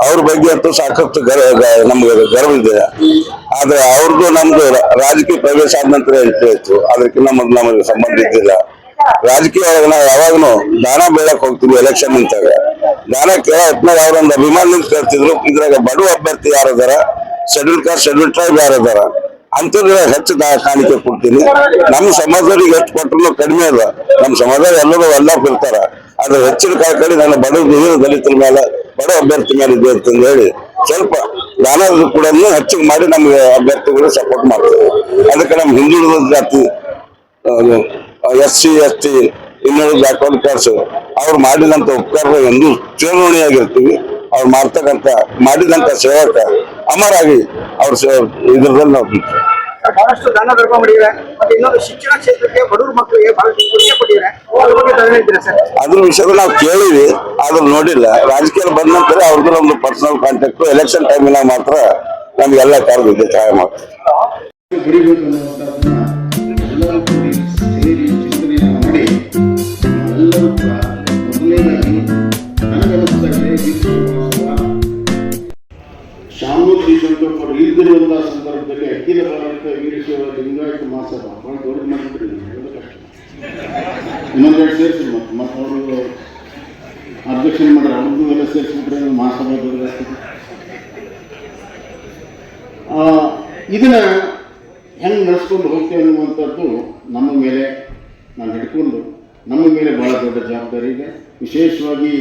ಅವ್ರ. ಬಗ್ಗೆ? ಅಂತೂ ಸಾಕಷ್ಟು ನಮ್ಗೆ ಗರ್ವ ಇದೆ. ಆದ್ರೆ ಅವ್ರದ್ದು ನಮ್ದು ರಾಜಕೀಯ ಪ್ರವೇಶ ಆದ ನಂತರ ಹೇಳ್ತಿತ್ತು ಆಯ್ತು ಅದಕ್ಕಿಂತ ಮೊದಲು ನಮಗೆ ಸಂಬಂಧ ಇದ್ದಿಲ್ಲ. ರಾಜಕೀಯ ಒಳಗೆ ನಾವು ಯಾವಾಗನು ದಾನ ಬೇಡಕ್ ಹೋಗ್ತೀವಿ ಎಲೆಕ್ಷನ್ ನಿಂತಾಗ ದಾನ ಕೇಳ ಹೊತ್ನಾಗ ಅವ್ರೊಂದು ಅಭಿಮಾನ ಕೇಳ್ತಿದ್ರು. ಇದ್ರಾಗ ಬಡವ ಅಭ್ಯರ್ಥಿ ಯಾರದಾರ? ಶೆಡ್ಯೂಲ್ ಕಾಸ್ಟ್ ಶೆಡ್ಯೂಲ್ ಟ್ರೈಬ್ ಯಾರದಾರ? ಅಂತಂದ್ರೆ ಹೆಚ್ಚು ಕಾಣಿಕೆ ಕೊಡ್ತೀನಿ. ನಮ್ಮ ಸಮಾಜದವ್ರಿಗೆ ಎಷ್ಟು ಕೊಟ್ಟರು ಕಡಿಮೆ ಅದ ನಮ್ಮ ಸಮಾಜದಲ್ಲಿ ಎಲ್ಲರೂ ಎಲ್ಲ ಇರ್ತಾರ. ಅದ್ರ ಹೆಚ್ಚಿನ ಕಾಲ ಕಡೆ ನನ್ನ ಬಡ ದಲಿತರ ಮೇಲೆ ಬಡ ಅಭ್ಯರ್ಥಿ ಮೇಲೆ ಇದೆ ಅಂತಂದು ಹೇಳಿ ಸ್ವಲ್ಪ ದಾನದ ಕೂಡ ಹೆಚ್ಚಿಗೆ ಮಾಡಿ ನಮ್ಗೆ ಅಭ್ಯರ್ಥಿಗಳು ಸಪೋರ್ಟ್ ಮಾಡ್ತಾರೆ. ಅದಕ್ಕೆ ನಮ್ಮ ಹಿಂದುಳಿದ ಜಾತಿ ಎಸ್ ಸಿ, ಎಸ್ ಟಿ ಇನ್ನೂರು ಜಾಕೋಲ್ಕರ್ಸ್ ಅವ್ರು ಮಾಡಿದಂತ ಉಪಕಾರ ಎಂದು ಚುನಾವಣೆಯಾಗಿರ್ತೀವಿ ಅವ್ರು ಮಾಡ್ತಕ್ಕಂಥ, ಮಾಡಿದಂತ ಸೇವಕ ಅಮರಾಗಿ ಅವ್ರ ಸೇ ಇದ್ರದಲ್ಲಿ ನಾವು ಬಹಳಷ್ಟು ದಾನ ಧರ್ಮ ಮಾಡಿದ್ರೆ ಮತ್ತೆ ಇನ್ನೊಂದು ಶಿಕ್ಷಣ ಕ್ಷೇತ್ರಕ್ಕೆ ಬಡವ್ರ ಮಕ್ಕಳಿಗೆ ಬಹಳಷ್ಟು ಕೊಡುಗೆ ಕೊಟ್ಟಿದ್ದಾರೆ ಅದ್ರ ಬಗ್ಗೆ ತಾವೇನ್ ಹೇಳ್ತೀರಾ ಸರ್ ಅದ್ರ ವಿಷಯದಲ್ಲಿ ನಾವು ಕೇಳಿವಿ ಆದ್ರೂ ನೋಡಿಲ್ಲ ರಾಜಕೀಯ ಬಂದ ನಂತರ ಅವ್ರದ್ದು ನಮ್ದು ಪರ್ಸನಲ್ ಕಾಂಟ್ಯಾಕ್ಟ್ ಎಲೆಕ್ಷನ್ ಟೈಮಿನಾಗ ಮಾತ್ರ ನಮ್ಗೆಲ್ಲ ಕರೆದಿದ್ದೆ ಸಹಾಯ ಮಾಡ್ತಾರೆ ಲಿಂಗಾಯತ ಮಹಾಸಭಾ ಭಾಳ ದೊಡ್ಡ ಮಾಡಿಬಿಟ್ರಿ ಹೇಳೋದು ಕಷ್ಟ. ಇನ್ನೊಂದೆರಡು ಸೇರಿಸಿ ಮತ್ತೆ ಮತ್ತೆ ಅವರು ಅಧ್ಯಕ್ಷನ ಮಾಡ್ರೆ ಅವ್ರದ್ದು ಎಲ್ಲ ಸೇರಿಸ್ಬಿಟ್ರೆ ಮಹಾಸಭಾ ದೊಡ್ಡದಾಗ್ತದೆ ಇದನ್ನ ಹೆಂಗೆ ನಡೆಸ್ಕೊಂಡು ಹೋಗ್ತೇವೆ ಅನ್ನುವಂಥದ್ದು ನಮ್ಮ ಮೇಲೆ ನಾನು ಹಿಡ್ಕೊಂಡು, ನಮ್ಮ ಮೇಲೆ ಭಾಳ ದೊಡ್ಡ ಜವಾಬ್ದಾರಿ ಇದೆ. ವಿಶೇಷವಾಗಿ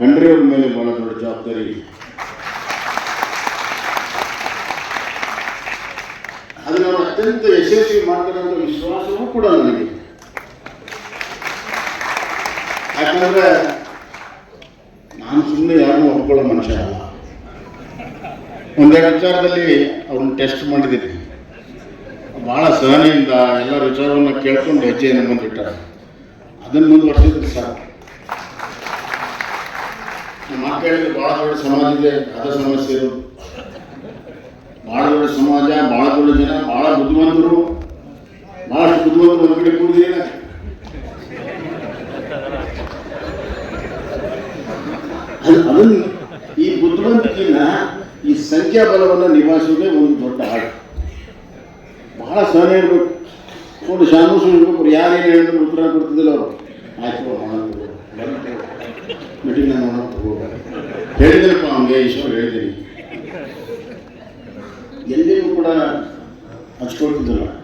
ಖಂಡ್ರೆಯವ್ರ ಮೇಲೆ ಭಾಳ ದೊಡ್ಡ ಜವಾಬ್ದಾರಿ ಇದೆ ಅದನ್ನು ಅವರು ಅತ್ಯಂತ ಯಶಸ್ವಿ ಅನ್ನೋ ವಿಶ್ವಾಸವೂ ಕೂಡ ನನಗೆ. ಯಾಕಂದ್ರೆ ನಾನು ಸುಮ್ಮನೆ ಯಾರನ್ನೂ ಒಪ್ಕೊಳ್ಳೋ ಮನುಷ್ಯ ಅಲ್ಲ. ಒಂದೆರಡು ವಿಚಾರದಲ್ಲಿ ಅವ್ರನ್ನ ಟೆಸ್ಟ್ ಮಾಡಿದ್ದೀನಿ. ಭಾಳ ಸಹನೆಯಿಂದ ಎಲ್ಲ ವಿಚಾರವನ್ನು ಕೇಳ್ಕೊಂಡು ಹೆಜ್ಜೆಯನ್ನು ಬಂದಿಟ್ಟಾರೆ ಅದನ್ನು ಮುಂದುವರೆಸಿದ್ರು ಸರ್. ನಮ್ಮ ಮಾತು ಹೇಳಿದ್ರೆ ಭಾಳ ದೊಡ್ಡ ಸಮಾಜ ಇದೆ ಅದ ಸಮಸ್ಯೆ ಭಾಳ ದೊಡ್ಡ ಸಮಾಜ ಭಾಳ ದೊಡ್ಡ ಜನ ಭಾಳ ಬುದ್ಧಿವಂತರು ಬಹಳಷ್ಟು ಬುದ್ಧಿವಂತರು ಒಂದು ಕಡೆ ಅದು- ಅದನ್ನು ಈ ಬುದ್ಧಿವಂತಿಕೆಯನ್ನ ಈ ಸಂಖ್ಯಾಬಲವನ್ನು ನಿಭಾಯಿಸೋದೇ ಒಂದು ದೊಡ್ಡ ಹಾಡು. ಬಹಳ ಸಹನೆ ಇರಬೇಕು ನೋಡಿ ಶಾನು ಇರ್ಬೇಕು ಯಾರೇನು ಹೇಳಿದ್ರು ಉತ್ತರ ಕೊಡ್ತಿದ್ದಿಲ್ಲ ಅವರು. ಆಯ್ತು ಮೀಟಿಂಗ್ ನಾನು ಹೇಳಿದ್ರಪ್ಪ ಅವನಿಗೆ, ಈಶ್ವರ್ ಹೇಳಿದ್ದೀನಿ. ಎಲ್ಲಿಯೂ ಕೂಡ ಹಚ್ಕೊಳ್ತಿದ್ದಿಲ್ಲ